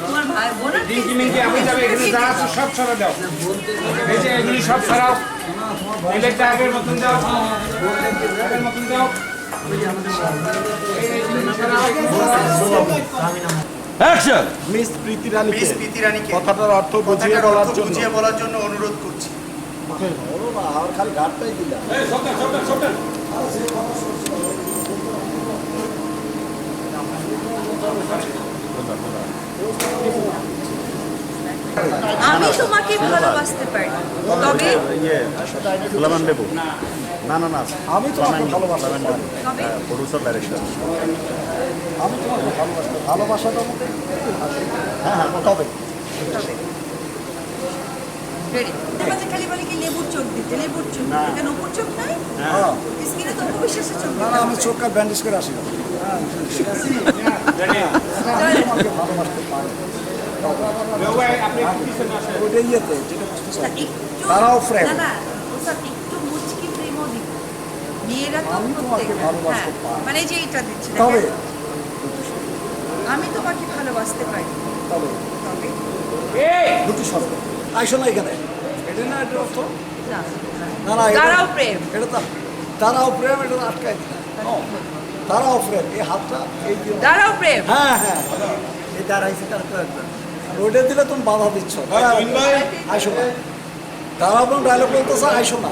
তোমার ভাই ডিঙ্কি মিঙ্কি আমি যাবে এখানে। যা আছে সব ছড়া দাও এই যে এগুলি সব ছড়াও এলেটটা আগের মতন দাও আগের মতন দাও মিস প্রীতি রানীকে। মিস প্রীতি রানীকে। কথাটার অর্থ বুঝিয়ে বলার জন্য। বুঝিয়ে বলার জন্য অনুরোধ করছি। আর খালি ঘাটটাই দিলাম। আমি তোমাকে ভালোবাসতে পারি। তবে ইয়ে সুলামান না না না আমি তোমাকে ভালোবাসতে পারি। তবে প্রডিউসার ডাইরেক্টর আমি তোমাকে ভালোবাসতে ভালোবাসাটার মধ্যে হ্যাঁ হ্যাঁ তবে। খালি বলে কি লেবুর চোখ দিতে লেবুর চোখ। এখানে উপর চোখ নাই? হ্যাঁ। স্কিনে তো ভবিষ্যতের চোখ না না আমি চোখটা ব্যান্ডেজ করে আসি। না। ভালোবাসতে পারি ওইটা ইয়েতে যেটা বুঝতে চাই। তারাও friend। না না ওসব একটু মুচকি প্রেমও দিব মেয়েরা তো আমি তোমাকে ভালোবাসতে হ্যাঁ পারি। মানে যে এটা দিচ্ছি তবে দেখেন, আমি তোমাকে ভালোবাসতে পারি। তবে তবে দুটি শব্দ। আইসো না এখানে। এটা না এটা অর্থ? না না। তারাও প্রেম। এটা তো তারাও প্রেম এটা দিলাম। তারাও প্রেম এই হাতটা এই তারাও প্রেম হ্যাঁ হ্যাঁ এই দাঁড়াইছে তার তো একদম দিলে তুমি বাধা দিচ্ছ আইসো না তারা আপনার ডায়লগ বলতেছে আইসো না